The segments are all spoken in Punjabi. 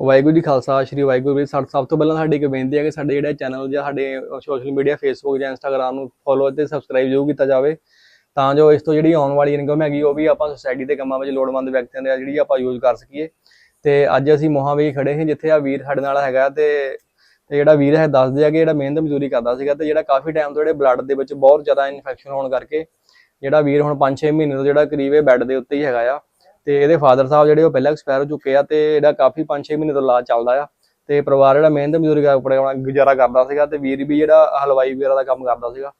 ਵਾਹਿਗੁਰੂ ਜੀ ਖਾਲਸਾ, ਸ੍ਰੀ ਵਾਹਿਗੁਰੂ ਜੀ ਸਭ ਸਭ ਤੋਂ ਪਹਿਲਾਂ ਸਾਡੀ ਇੱਕ ਬੇਨਤੀ ਹੈ ਕਿ ਸਾਡੇ ਜਿਹੜਾ ਚੈਨਲ ਜਾਂ ਸਾਡੇ ਸੋਸ਼ਲ ਮੀਡੀਆ ਫੇਸਬੁੱਕ ਜਾਂ ਇੰਸਟਾਗ੍ਰਾਮ ਨੂੰ ਫੋਲੋ ਅਤੇ ਸਬਸਕ੍ਰਾਈਬ ਜ਼ਰੂਰ ਕੀਤਾ ਜਾਵੇ। ਤਾਂ ਜੋ ਇਸ ਤੋਂ ਜਿਹੜੀ ਆਉਣ ਵਾਲੀ ਇਨਕਮ ਹੈਗੀ, ਉਹ ਵੀ ਆਪਾਂ ਸੋਸਾਇਟੀ ਦੇ ਕੰਮਾਂ ਵਿੱਚ ਲੋੜਵੰਦ ਵਿਅਕਤੀਆਂ ਦੇ ਜਿਹੜੀ ਆਪਾਂ ਯੂਜ਼ ਕਰ ਸਕੀਏ। ਤੇ ਅੱਜ ਅਸੀਂ ਮੋਹਾਂ ਵਿੱਚ ਖੜੇ ਹਾਂ ਜਿੱਥੇ ਆ ਵੀਰ ਸਾਡੇ ਨਾਲ ਹੈਗਾ ਤੇ ਤੇ ਜਿਹੜਾ ਵੀਰ ਹੈ, ਦੱਸਦੇ ਆ ਕਿ ਜਿਹੜਾ ਮਿਹਨਤ ਮਜ਼ਦੂਰੀ ਕਰਦਾ ਸੀਗਾ ਤੇ ਜਿਹੜਾ ਕਾਫੀ ਟਾਈਮ ਤੋਂ ਜਿਹੜੇ ਬਲੱਡ ਦੇ ਵਿੱਚ ਬਹੁਤ ਜ਼ਿਆਦਾ ਇਨਫੈਕਸ਼ਨ ਹੋਣ ਕਰਕੇ, ਜਿਹੜਾ ਵੀਰ ਹੁਣ 5-6 ਮਹੀਨੇ ਤੋਂ ਜਿਹੜਾ ਕਰੀਬ ਇਹ ਬੈੱਡ ਦੇ ਉੱਤੇ ਹੀ ਹੈਗਾ ਆ ਤੇ ਇਹਦੇ ਫਾਦਰ ਸਾਹਿਬ ਜਿਹੜੇ ਉਹ ਪਹਿਲਾਂ ਐਕਸਪਾਇਰ ਹੋ ਚੁੱਕੇ ਆ ਤੇ ਇਹਦਾ ਕਾਫੀ 5-6 ਮਹੀਨੇ ਤੋਂ ਇਲਾਜ ਚੱਲਦਾ ਆ। ਤੇ ਪਰਿਵਾਰ ਜਿਹੜਾ ਮਿਹਨਤ ਮਜ਼ਦੂਰੀ ਕਰਕੇ ਆਪਣਾ ਗੁਜ਼ਾਰਾ ਕਰਦਾ ਸੀਗਾ ਤੇ ਵੀਰ ਵੀ ਜਿਹੜਾ ਹਲਵਾਈ ਵਗੈਰਾ ਦਾ ਕੰਮ ਕਰਦਾ ਸੀਗਾ।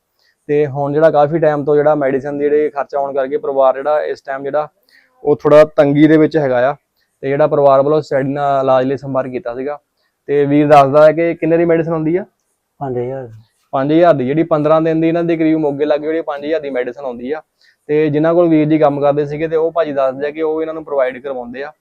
ਤੇ ਹੁਣ ਜਿਹੜਾ ਕਾਫੀ ਟਾਈਮ ਤੋਂ ਜਿਹੜਾ ਮੈਡੀਸਨ ਦੇ ਜਿਹੜੇ ਖਰਚਾ ਆਉਣ ਕਰਕੇ ਪਰਿਵਾਰ ਜਿਹੜਾ ਇਸ ਟਾਈਮ ਜਿਹੜਾ ਉਹ ਥੋੜਾ ਤੰਗੀ ਦੇ ਵਿੱਚ ਹੈਗਾ ਆ ਤੇ ਜਿਹੜਾ ਪਰਿਵਾਰ ਵੱਲੋਂ ਸਟੱਡੀ ਨਾਲ ਇਲਾਜ ਲਈ ਸੰਪਰਕ ਕੀਤਾ ਸੀਗਾ। ਤੇ ਵੀਰ ਦੱਸਦਾ ਹੈ ਕਿ ਕਿੰਨੇ ਦੀ ਮੈਡੀਸਨ ਹੁੰਦੀ ਆ? 5000 5000 ਦੀ। ਜਿਹੜੀ 15 ਦਿਨ ਦੀ ਇਹਨਾਂ ਦੇ ਕਰੀਬ ਮੋਗੇ ਲੱਗੇ ਜਿਹੜੀ 5000 ਦੀ ਮੈਡੀਸਨ ਆਉਂਦੀ ਆ। ਤੇ ਜਿਨ੍ਹਾਂ ਕੋਲ ਵੀਰ ਜੀ ਕੰਮ ਕਰਦੇ ਸੀਗੇ ਤੇ ਉਹ ਭਾਜੀ ਦੱਸਦੇ ਆ ਕਿ ਉਹ ਇਹਨਾਂ ਨੂੰ ਪ੍ਰੋਵਾਈਡ ਕਰਵਾਉਂਦੇ ਆ।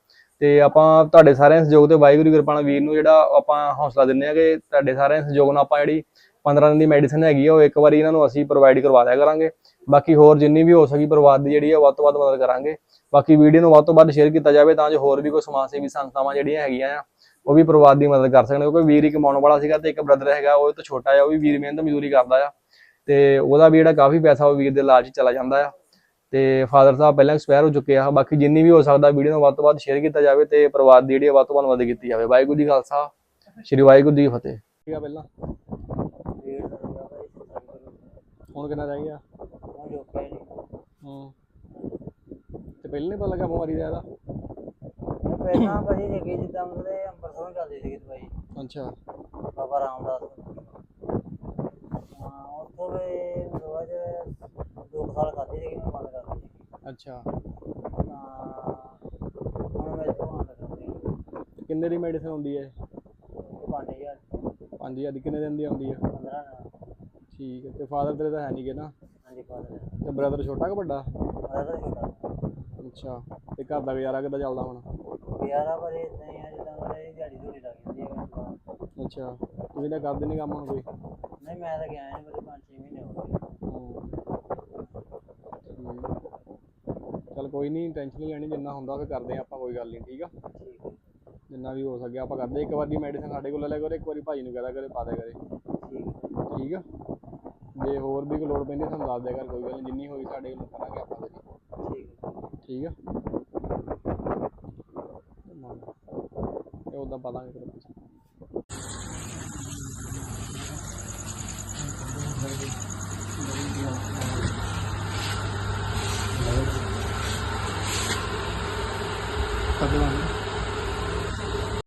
ਤੇ ਆਪਾਂ ਤੁਹਾਡੇ ਸਾਰਿਆਂ ਦੇ ਸਹਿਯੋਗ ਤੇ ਵਾਹਿਗੁਰੂ ਦੀ ਕਿਰਪਾ ਨਾਲ ਵੀਰ ਨੂੰ ਜਿਹੜਾ ਆਪਾਂ ਹੌਸਲਾ ਦਿੰਦੇ ਆ ਕਿ ਤੁਹਾਡੇ ਸਾਰਿਆਂ ਦੇ ਸਹਿਯੋਗ ਨਾਲ ਆਪਾਂ ਜਿਹੜੀ 15 ਦਿਨ ਦੀ ਮੈਡੀਸਨ ਹੈਗੀ ਆ, ਉਹ ਇੱਕ ਵਾਰੀ ਇਹਨਾਂ ਨੂੰ ਅਸੀਂ ਪ੍ਰੋਵਾਈਡ ਕਰਵਾ ਦਿਆ ਕਰਾਂਗੇ। ਬਾਕੀ ਹੋਰ ਜਿੰਨੀ ਵੀ ਹੋ ਸਕੀ ਪਰਿਵਾਰ ਦੀ ਜਿਹੜੀ ਆ ਵੱਧ ਤੋਂ ਵੱਧ ਮਦਦ ਕਰਾਂਗੇ। ਬਾਕੀ ਵੀਡੀਓ ਨੂੰ ਵੱਧ ਤੋਂ ਵੱਧ ਸ਼ੇਅਰ ਕੀਤਾ ਜਾਵੇ ਤਾਂ ਜੋ ਹੋਰ ਵੀ ਕੋਈ ਸਮਾਜ ਸੇਵੀ ਸੰਸਥਾਵਾਂ ਜਿਹੜੀਆਂ ਹੈਗੀਆਂ ਆ, ਉਹ ਵੀ ਪਰਿਵਾਰ ਦੀ ਮਦਦ ਕਰ ਸਕਣ। ਕਿਉਂਕਿ ਵੀਰ ਹੀ ਕਮਾਉਣ ਵਾਲਾ ਸੀਗਾ ਤੇ ਇੱਕ ਬ੍ਰਦਰ ਹੈਗਾ, ਉਹ ਤਾਂ ਛੋਟਾ ਆ, ਉਹ ਵੀ ਵੀਰ ਮਿਹਨਤ ਮਜ਼ਦੂਰੀ ਕਰਦਾ ਆ। ਤੇ ਉਹਦਾ ਵੀ ਜਿਹੜਾ ਕਾਫੀ ਪੈਸਾ ਉਹ ਵੀਰ ਦੇ ਇਲਾਜ 'ਚ ਚਲਾ ਜਾਂਦਾ ਆ। ਤੇ ਫਾਦਰ ਸਾਹਿਬ ਪਹਿਲਾਂ ਐਕਸਪਾਇਰ ਹੋ ਚੁੱਕੇ ਆ ਬਾਕੀ ਜਿੰਨੀ ਵੀ ਹੋ ਸਕਦਾ ਵੀਡੀਓ ਨੂੰ ਵੱਧ ਤੋਂ ਵੱਧ ਸ਼ੇਅਰ ਕੀਤਾ ਜਾਵੇ ਤੇ ਪਰਿਵਾਰ ਦੀ ਜਿਹੜੀ ਵੱਧ ਤੋਂ ਵੱਧ ਮਦਦ ਕੀਤੀ ਜਾਵੇ। ਵਾਹਿਗੁਰੂ ਜੀ ਖਾਲਸਾ ਸ੍ਰੀ ਵਾਹਿਗੁਰੂ ਜੀ ਫਤਿਹ। ਠੀਕ ਆ ਪਹਿਲਾਂ। ਹੁਣ ਕਿੰਨਾ ਰਹਿ ਗਿਆ? ਹੂੰ। ਤੇ ਪਹਿਲਾਂ ਨਹੀਂ ਪਤਾ ਲੱਗਾ ਬਿਮਾਰੀ ਦਾ ਇਹਦਾ? ਪਹਿਲਾਂ ਭਾਜੀ ਦੇਖੀ ਜਿੱਦਾਂ ਮਤਲਬ ਅੰਬਰਸਰੋਂ ਚੱਲਦੀ ਸੀ ਦਵਾਈ। ਅੱਛਾ। ਬਾਬਾ ਰਾਮਦਾਸ ਹਾਂ ਉੱਥੋਂ ਵੀ ਦਵਾ ਚ ਦੋ ਕੁ ਸਾਲ ਖਾਧੀ ਸੀ ਮੈਂ ਬੰਦ ਕਰ ਦਿੱਤੀ ਅੱਛਾ। ਤਾਂ ਹੁਣ ਮੈਂ ਇੱਥੋਂ ਆਉਣ ਲੱਗਾ ਕਿੰਨੇ ਦੀ ਮੈਡੀਸਨ ਹੁੰਦੀ ਹੈ? 5000 5000 ਦੀ। ਕਿੰਨੇ ਦਿਨ ਦੀ ਆਉਂਦੀ ਆ 15 ਨਾਲ ਠੀਕ ਹੈ ਤੇ ਫਾਦਰ ਤੇਰੇ ਤਾਂ ਹੈ ਨਹੀਂਗੇ ਨਾ ਹਾਂਜੀ ਫਾਦਰ ਤੇ ਬ੍ਰਦਰ ਛੋਟਾ ਕਿ ਵੱਡਾ? ਛੋਟਾ ਅੱਛਾ ਤੇ ਘਰ ਦਾ ਗੁਜ਼ਾਰਾ ਕਿੱਦਾਂ ਚੱਲਦਾ ਹੁਣ? ਯਾਰਾ ਪਰ ਇਦਾਂ ਹੀ ਆ ਜਿੱਦਾਂ ਮਤਲਬ ਦਿਹਾੜੀ ਧੂੜੀ ਲੱਗ ਜਾਂਦੀ ਹੈ ਮੈਨੂੰ ਤਾਂ। ਅੱਛਾ ਤੁਸੀਂ ਤਾਂ ਕਰਦੇ ਨਹੀਂ ਕੰਮ ਹੁਣ ਕੋਈ? ਨਹੀਂ ਮੈਂ ਤਾਂ ਗਿਆ ਨਹੀਂ ਮੇਰੇ 5-6 ਮਹੀਨੇ ਹੋ ਗਏ ਚਲ ਕੋਈ ਨਹੀਂ ਟੈਨਸ਼ਨ ਨਹੀਂ ਲੈਣੀ, ਜਿੰਨਾ ਹੁੰਦਾ ਫਿਰ ਕਰਦੇ ਆ ਆਪਾਂ, ਕੋਈ ਗੱਲ ਨਹੀਂ ਠੀਕ ਆ? ਜਿੰਨਾ ਵੀ ਹੋ ਸਕਿਆ ਆਪਾਂ ਕਰਦੇ ਇੱਕ ਵਾਰੀ ਮੈਡੀਸਨ ਸਾਡੇ ਕੋਲ ਲੈ ਲਿਆ ਕਰੋ, ਇੱਕ ਵਾਰੀ ਭਾਜੀ ਨੂੰ ਕਹਦਾ ਕਰੇ, ਪਾ ਦਿਆ ਕਰੇ। ਠੀਕ ਆ? ਜੇ ਹੋਰ ਵੀ ਕੋਈ ਲੋੜ ਪੈਂਦੀ ਸਾਨੂੰ ਦੱਸ ਦਿਆ ਕਰ, ਕੋਈ ਗੱਲ ਨਹੀਂ ਜਿੰਨੀ ਹੋਈ ਸਾਡੇ ਕੋਲ ਕਰਾਂਗੇ ਆਪਾਂ ਤੇਰੀ ਠੀਕ ਆ? ਇਹ ਉਦਾਂ ਪਤਾ ਦਾਂਗੇ 打电话。